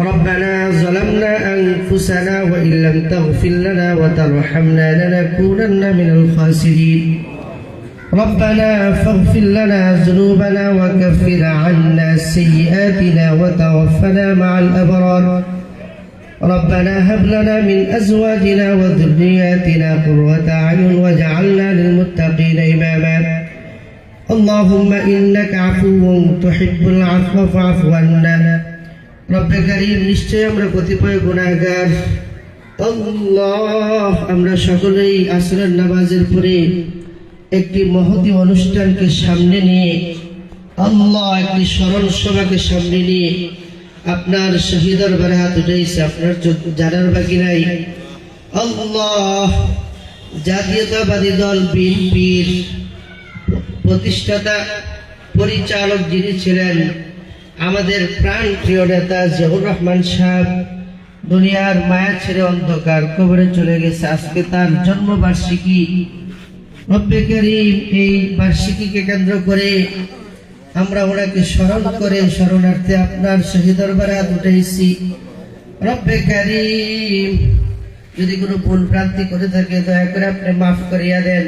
ربنا ظلمنا أنفسنا وإن لم تغفر لنا وترحمنا لنكونن من الخاسرين. ربنا فاغفر لنا ذنوبنا وكفر عنا سيئاتنا وتوفنا مع الأبرار. ربنا هب لنا من أزواجنا وذرياتنا قرة أعين واجعلنا للمتقين إماما. اللهم إنك عفو تحب العفو فاعف عنا. রব্বে নিশ্চয় আমরা কতিপয় গুণাগার আমরা সকলেই আসরের নামাজের পরে একটি মহতি অনুষ্ঠানকে সামনে নিয়ে, আল্লাহ একটি স্মরণ সভাকে সামনে নিয়ে আপনার শহীদর বারে হাত উঠেছে আপনার জানার বাকি নাই। আল্লাহ, জাতীয়তাবাদী দল, বিএনপির প্রতিষ্ঠাতা, পরিচালক যিনি ছিলেন আমাদের প্রাণ প্রিয় নেতা জিয়াউর রহমান সাহেব, দুনিয়ার মায়া ছেড়ে অন্ধকার কবরে চলে গেছে। আজকে তার জন্মবার্ষিকী। রব্বে এই বার্ষিকীকে কেন্দ্র করে আমরা ওনাকে স্মরণ করে শরণার্থে আপনার শহীদ দরবারে হাত উঠেছি রব্বে যদি কোনো ভুল ভ্রান্তি করে থাকে, দয়া করে আপনি মাফ করিয়া দেন।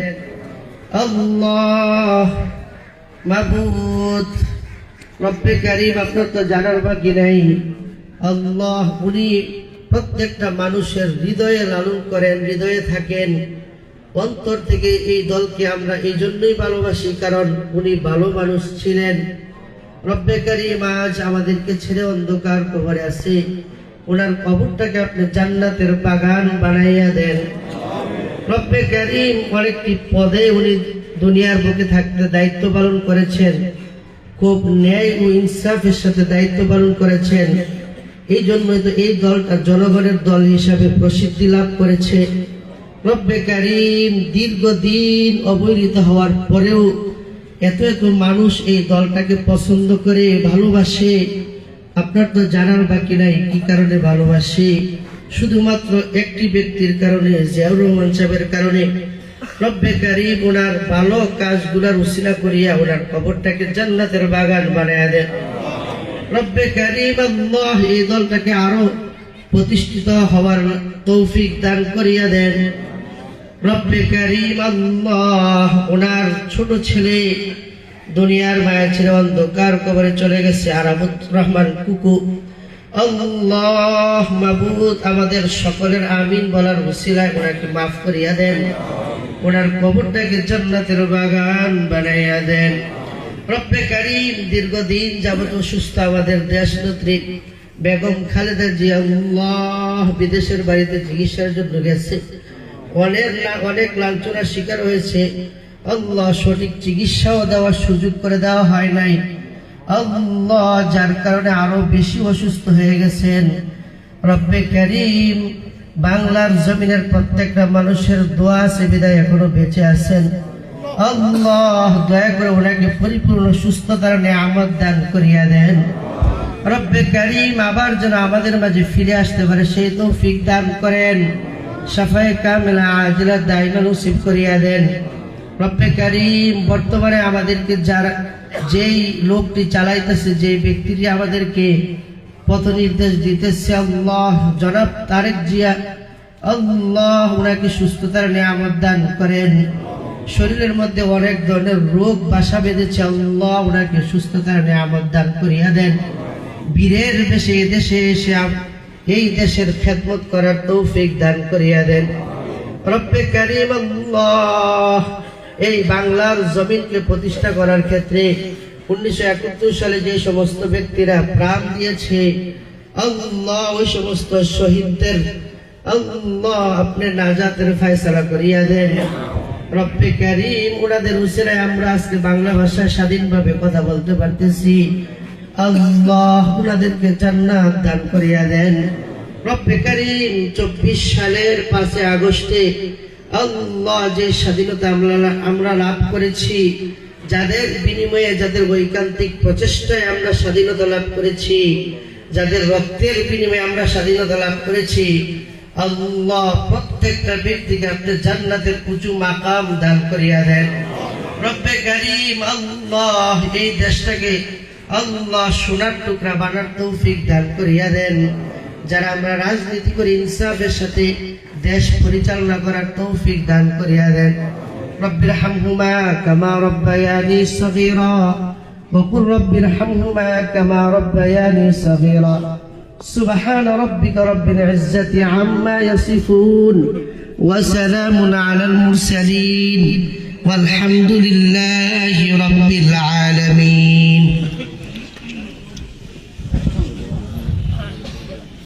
আল্লাহ মাবুদ। রব্বে কারিম, আপনার তো জানার বাকি নাই। আল্লাহ, উনি প্রত্যেকটা মানুষের হৃদয়ে লালন করেন, হৃদয়ে থাকেন। অন্তর থেকে এই দলকে আমরা এই জন্যই ভালোবাসি, কারণ উনি ভালো মানুষ ছিলেন। রব্বে কারিম, আজ আমাদেরকে ছেড়ে অন্ধকার কবরে আছে ওনার কবরটাকে আপনি জান্নাতের বাগান বানাইয়া দেন। রব্বে করিম, অনেকটি পদে উনি দুনিয়ার বুকে থাকতে দায়িত্ব পালন করেছেন। খুব ন্যায় ও ইনসাফের সাথে দায়িত্ব পালন করেছেন। এই জন্যই তো এই দলটা জনগণের দল হিসাবে প্রসিদ্ধি লাভ করেছে। রব্বে করিম দীর্ঘদিন অবহেলিত হওয়ার পরেও এত এত মানুষ এই দলটাকে পছন্দ করে, ভালোবাসে। আপনার তো জানার বাকি নাই, কি কারণে ভালোবাসে? শুধুমাত্র একটি ব্যক্তির কারণে, জিয়াউর রহমান সাহেবের কারণে। রব্বে কারিম ওনার ভালো কাজগুলার উসিলা করিয়া ওনার কবরটাকে জান্নাতের বাগান বানায় দেন। রব্বে এই দলটাকে আরও প্রতিষ্ঠিত হওয়ার তৌফিক দান করিয়া দেন। রব্বে ওনার ছোট ছেলে দুনিয়ার মায়া ছেড়ে অন্ধকার কবরে চলে গেছে আরামুত রহমান কুকু। আল্লাহ মাবুদ আমাদের সকলের আমিন বলার উসিলায় ওনাকে মাফ করিয়া দেন। ওনার কবরটাকে জান্নাতের বাগান বানাইয়া দেন। রব্বে কারিম দীর্ঘদিন যাবত অসুস্থ আমাদের দেশ নেত্রী বেগম খালেদা জিয়া আল্লাহ বিদেশের বাড়িতে চিকিৎসার জন্য গেছে। অনেক অনেক লাঞ্ছনার শিকার হয়েছে। আল্লাহ সঠিক চিকিৎসাও দেওয়ার সুযোগ করে দেওয়া হয় নাই। আল্লাহ যার কারণে আরও বেশি অসুস্থ হয়ে গেছেন। রব্বে করিম বাংলার জমিনের প্রত্যেকটা মানুষের দোয়া আছে, বিদায় এখনও বেঁচে আছেন। আল্লাহ, দয়া করে ওনাকে পরিপূর্ণ সুস্থতার নিয়ামত দান করিয়া দেন। রব্বে করিম, আবার যেন আমাদের মাঝে ফিরে আসতে পারে, সেই তৌফিক দান করেন। সাফাই কামেলা আজিলা দাইমা নসিব করিয়া দেন। রব্বে করিম, বর্তমানে আমাদেরকে যারা, যেই লোকটি চালাইতেছে, যেই ব্যক্তিটি আমাদেরকে পথ নির্দেশ দিতেছে আল্লাহ। জনাব তারেক জিয়া, আল্লাহ ওনাকে সুস্থতার নিয়ামত দান করেন। শরীরের মধ্যে অনেক ধরনের রোগ, বাসা বেঁধেছে, আল্লাহ ওনাকে সুস্থতার নিয়ামত দান করিয়া দেন। বীরের বেশে দেশে এসে এই দেশের খেদমত করার তৌফিক দান করিয়া দেন। এই বাংলার জমিনকে প্রতিষ্ঠা করার ক্ষেত্রে উনিশশো একাত্তর সালে যে সমস্ত ব্যক্তিরা প্রাণ দিয়েছে, আল্লাহ ওই সমস্ত শহীদদের, আল্লাহ আপনি নাজাতের ফয়সালা করিয়া দেন। ওনাদের আমরা আজকে বাংলা ভাষায় স্বাধীনভাবে কথা বলতে পারতেছি। আল্লাহ ওনাদেরকে জান্নাত দান করিয়া দেন। চব্বিশ সালের পাঁচে আগস্টে আল্লাহ যে স্বাধীনতা আমরা আমরা লাভ করেছি যাদের বিনিময়ে যাদের ঐকান্তিক প্রচেষ্টায় আমরা স্বাধীনতা লাভ করেছি, যাদের রক্তের বিনিময়ে আমরা স্বাধীনতা লাভ করেছি, আল্লাহ প্রত্যেকটা ব্যক্তিকে আপনি জান্নাতের উঁচু মাকাম দান করিয়া দেন। রব্বে করিম, আল্লাহ এই দেশটাকে আল্লাহ সোনার টুকরা বানার তৌফিক দান করিয়া দেন। যারা আমরা রাজনীতি করি, ইনসাফের সাথে দেশ পরিচালনা করার তৌফিক দান করিয়া দেন। رب ارحمهما كما ربياني صغيرا. وقل رب ارحمهما كما ربياني صغيرا. سبحان ربك رب العزة عما يصفون وسلام على المرسلين. والحمد لله رب العالمين.